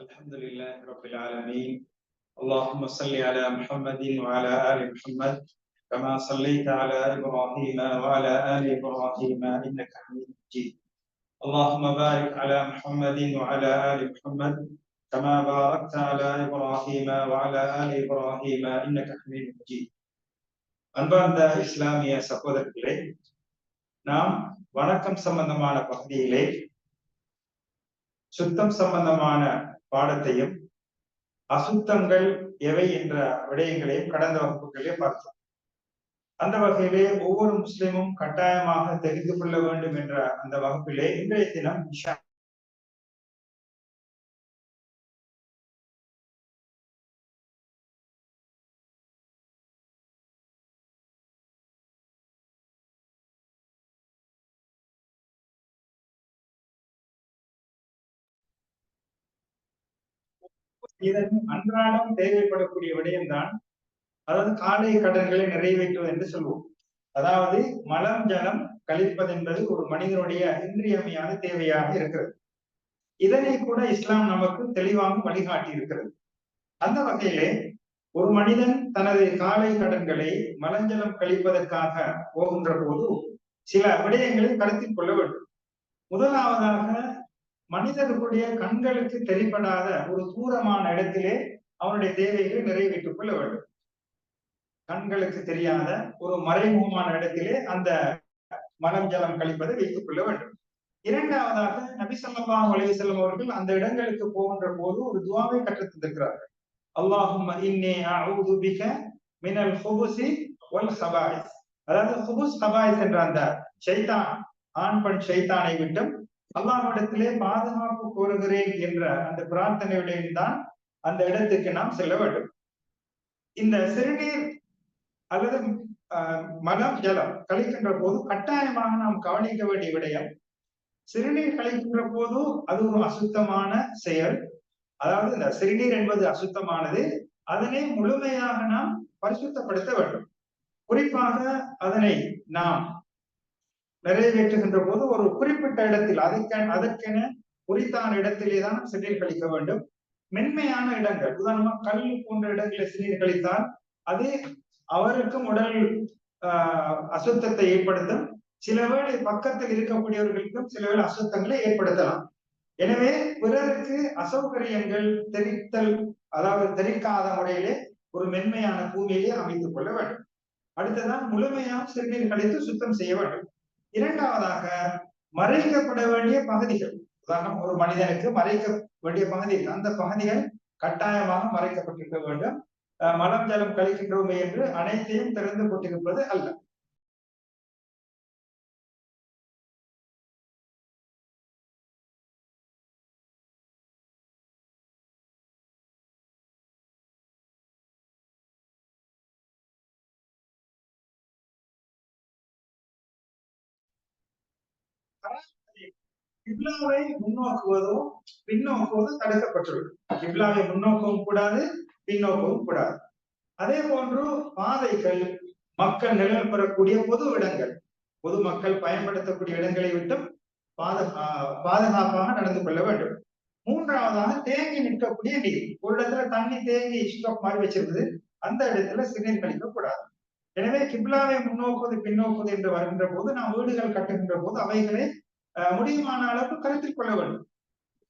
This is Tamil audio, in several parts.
الحمد لله رب العالمين اللهم صل على محمد وعلى آل محمد كما صليت على إبراهيم وعلى آل إبراهيم إنك حميد مجيد اللهم بارك على محمد وعلى آل محمد كما باركت على إبراهيم وعلى آل إبراهيم إنك حميد مجيد அன்பார்ந்த இஸ்லாமிய சகோதரர்களே நாம் வணக்கம் சம்பந்தமான பகுதியிலே சுத்தம் சம்பந்தமான பாடத்தையும் அசுத்தங்கள் எவை என்ற விடயங்களையும் கடந்த வகுப்புகளிலே பார்த்தோம். அந்த வகையிலே ஒவ்வொரு முஸ்லிமும் கட்டாயமாக தெரிந்து கொள்ள வேண்டும் என்ற அந்த வகுப்பிலே இன்றைய தினம் இஷா இதன் அன்றாடம் தேவைப்படக்கூடிய விடயம்தான் அதாவது காலை கடன்களை நிறைவேற்றுவது என்று சொல்வோம். அதாவது மலம் ஜலம் கழிப்பது என்பது ஒரு மனிதனுடைய இன்றியமையான தேவையாக இருக்கிறது. இதனை கூட இஸ்லாம் நமக்கு தெளிவாக வழிகாட்டி இருக்கிறது அந்த வகையிலே ஒரு மனிதன் தனது காலை கடன்களை மலஞ்சலம் கழிப்பதற்காக போகின்ற போது சில விடயங்களை கருத்தில் கொள்ள வேண்டும். முதலாவதாக மனிதர்களுடைய கண்களுக்கு தெரிபடாத ஒரு தூரமான இடத்திலே அவனுடைய தேவைகளை நிறைவேற்றிக் கொள்ள வேண்டும். கண்களுக்கு தெரியாத ஒரு மறைமுகமான இடத்திலே அந்த மலம் ஜலம் கழிப்பதை வைத்துக் கொள்ள வேண்டும். இரண்டாவதாக நபி சொல்லா அலைஹி செல்லம் அவர்கள் அந்த இடங்களுக்கு போகின்ற போது ஒரு துவாவை கற்றுத் தந்திருக்கிறார்கள் அல்லாஹும் இன்னே அஊது பிக மினல் ஹுபுசி வல் ஹபாயிஸ். அதாவது ஹுபுஸ் ஹபாயிஸ் என்ற அந்த ஷைத்தான் ஆண் பெண் ஷைத்தானை விட்டும் அல்லாஹ்விடத்திலே பாதுகாப்பு கோருகிறேன் என்ற அந்த பிரார்த்தனையுடன் தான் அந்த இடத்துக்கு நாம் செல்ல வேண்டும். இந்த சிறுநீர் அல்லது மலம் ஜலம் கழிக்கின்ற போது கட்டாயமாக நாம் கவனிக்க வேண்டிய விடயம் சிறுநீர் கழிக்கின்ற போது அது ஒரு அசுத்தமான செயல். அதாவது இந்த சிறுநீர் என்பது அசுத்தமானது அதனை முழுமையாக நாம் பரிசுத்தப்படுத்த வேண்டும். குறிப்பாக அதனை நாம் நிறைவேற்றுகின்ற போது ஒரு குறிப்பிட்ட இடத்தில் அதற்கென அதற்கென குறித்தான இடத்திலே தான் சிறுநீர் கழிக்க வேண்டும். மென்மையான இடங்கள் உதாரணமா கல் போன்ற இடங்களில் சிறுநீர் கழித்தால் அது அவருக்கும் உடல் ஆஹ் அசுத்தத்தை ஏற்படுத்தும். சில வேளை பக்கத்தில் இருக்கக்கூடியவர்களுக்கும் சில வேளை அசுத்தங்களை ஏற்படுத்தலாம். எனவே பிறருக்கு அசௌகரியங்கள் தெரித்தல் அதாவது தெரிக்காத முறையிலே ஒரு மென்மையான பூமியிலே அமைத்துக் கொள்ள வேண்டும். அடுத்ததான் முழுமையாக சிறுநீர் கழித்து சுத்தம் செய்ய வேண்டும். இரண்டாவதாக மறைக்கப்பட வேண்டிய பகுதிகள். உதாரணம் ஒரு மனிதனுக்கு மறைக்க வேண்டிய பகுதிகள். அந்த பகுதிகள் கட்டாயமாக மறைக்கப்பட்டிருக்க வேண்டும். மலம் ஜலம் கழிக்கின்றோமே என்று அனைத்தையும் திறந்து கொண்டிருப்பது அல்ல. கிப்லாவை முன்னோக்குவதோ பின்னோக்குவதோ தடுக்கப்பட்டுள்ளது கிப்லாவை முன்னோக்கவும் கூடாது பின்னோக்கவும் கூடாது. அதே போன்று பாதைகள் மக்கள் நிலம் பெறக்கூடிய பொது இடங்கள். பொது மக்கள் பயன்படுத்தக்கூடிய இடங்களை விட்டும் பாதுகா பாதுகாப்பாக நடந்து கொள்ள வேண்டும். மூன்றாவதாக தேங்கி நிற்கக்கூடிய நீர். ஒரு இடத்துல தண்ணி தேங்கி ஸ்டாப் மாதிரி வச்சிருக்குது. அந்த இடத்துல சிறுநீர் கழிக்க கூடாது எனவே கிப்லாவை முன்னோக்குவது பின்னோக்குவது என்று வருகின்ற போது நாம் வீடுகள் கட்டுகின்ற போது அவைகளை முடியுமான அளவு கருத்தில் கொள்ள வேண்டும்.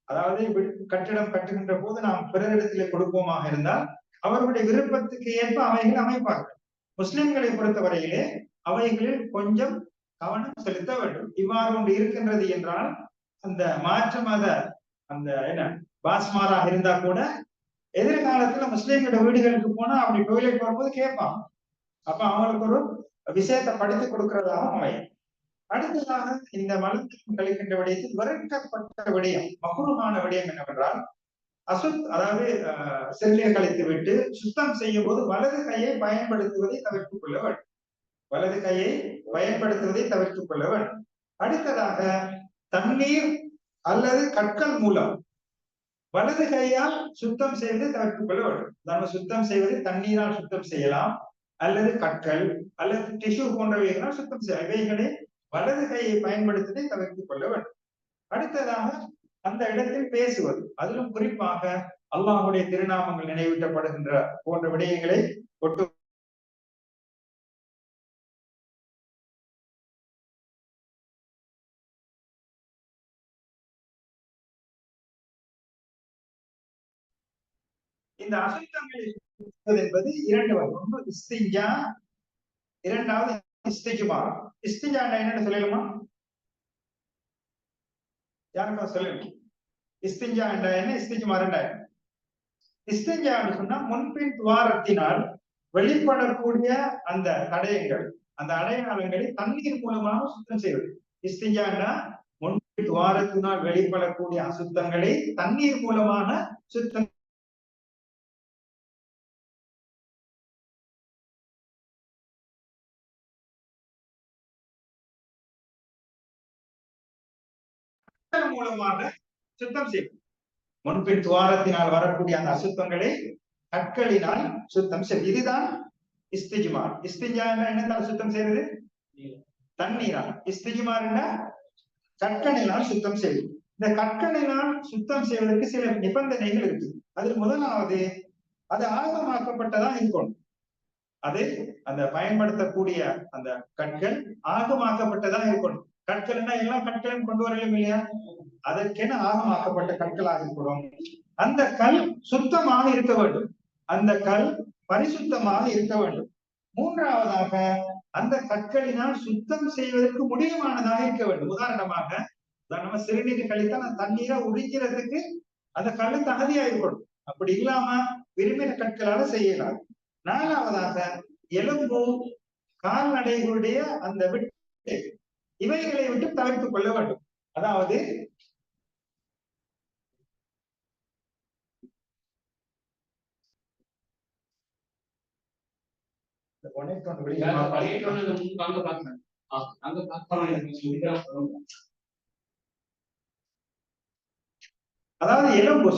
அதாவது கட்டிடம் கட்டுகின்ற போது நாம் பிறரிடத்திலே கொடுப்போமாக இருந்தால் அவர்களுடைய விருப்பத்துக்கு ஏற்ப அவைகள் அமைப்பார்கள். முஸ்லிம்களை பொறுத்தவரையிலே அவைகளில் கொஞ்சம் கவனம் செலுத்த வேண்டும். இவ்வாறு ஒன்று இருக்கின்றது என்றால் அந்த மாற்று மத அந்த என்ன பாஸ்மாராக இருந்தா கூட எதிர்காலத்துல முஸ்லீம்களோட வீடுகளுக்கு போனா அப்படி டொய்லெட் வரும்போது கேட்பான் அப்ப அவங்களுக்கு ஒரு விஷயத்தை படித்து கொடுக்கிறதாக அமையும். அடுத்ததாக இந்த மலத்தில் கழிக்கின்ற விடயத்தில் விரட்டப்பட்ட விடயம் மகுரமான விடயம் என்னவென்றால் அசுத் அதாவது சிறுநீர் கழித்து விட்டு சுத்தம் செய்யும் போது வலது கையை பயன்படுத்துவதை தவிர்த்துக் கொள்ள வேண்டும். வலது கையை பயன்படுத்துவதை தவிர்த்துக் கொள்ள வேண்டும். அடுத்ததாக தண்ணீர் அல்லது கற்கள் மூலம் வலது கையால் சுத்தம் செய்வதை தவிர்த்துக் கொள்ள வேண்டும். நம்ம சுத்தம் செய்வது தண்ணீரால் சுத்தம் செய்யலாம் அல்லது கற்கள் அல்லது டிஷ்யூ போன்றவைகளால் சுத்தம் செய்யலாம். இவைகளே வலது கையை பயன்படுத்துவதை தவிர்த்துக் கொள்ள வேண்டும். அடுத்ததாக அந்த இடத்தில் பேசுவது. அதிலும் குறிப்பாக அல்லாஹுடைய திருநாமங்கள் நினைவூட்டப்படுகின்ற போன்ற விடயங்களை ஒட்டு இந்த அசுத்தங்களை என்பது இரண்டு வகை. ஒன்று இஸ்திஞ்சா இரண்டாவது இஸ்திஜுமா இஸ்திஜா என்னன்னு சொல்லலுமா யாருக்கா சொல்லுங்க இஸ்திஞ்சா என்ற என்ன? இஸ்திஞ்சு ரெண்டா? இஸ்திஞ்சா சொன்னா முன்பின் துவாரத்தினால் வெளிப்படக்கூடிய அந்த தடயங்கள் அந்த அடையாளங்களை தண்ணீர் மூலமாக சுத்தம் செய்வது. இஸ்திஞ்சான்னா முன்பின் துவாரத்தினால் வெளிப்படக்கூடிய அசுத்தங்களை தண்ணீர் மூலமாக சுத்தம் மூலமாக சுத்தம் செய்யும். முன்பின் துவாரத்தினால் வரக்கூடிய அந்த அசுத்தங்களை கற்களினால் சுத்தம் செய்யும் இதுதான் இஸ்திஜுமா இஸ்திஜா என்னத்தால் சுத்தம் செய்வது தண்ணீரா இஸ்திஜுமா கற்களினால் சுத்தம் செய்வது இந்த கற்களினால் சுத்தம் செய்வதற்கு சில நிபந்தனைகள் இருக்கு. அதில் முதலாவது அது ஆகமாக்கப்பட்டதா இருக்கணும். அது அந்த பயன்படுத்தக்கூடிய அந்த கற்கள் ஆகமாக்கப்பட்டதா இருக்கணும். கற்கள்னா எல்லாம் கற்களும் கொண்டு வரலும் இல்லையா? அதற்கென ஆகமாக்கப்பட்ட கற்களாக இருக்கணும் அந்த கல் சுத்தமாக இருக்க வேண்டும். அந்த கல் பரிசுத்தமாக இருக்க வேண்டும். மூன்றாவதாக அந்த கற்களினால் சுத்தம் செய்வதற்கு முடியுமானதாக இருக்க வேண்டும். உதாரணமாக நம்ம சிறுநீர் கழித்தால் அந்த தண்ணீரை உரிக்கிறதுக்கு அந்த கல் தகுதியா இருக்கணும். அப்படி இல்லாம விரும்பின கற்களால செய்யலாம். நாலாவதாக எலும்பு கால்நடைகளுடைய அந்த விட்டு இவைகளை விட்டு தவிர்த்துக் கொள்ள வேண்டும். அதாவது அதாவது எலும்பு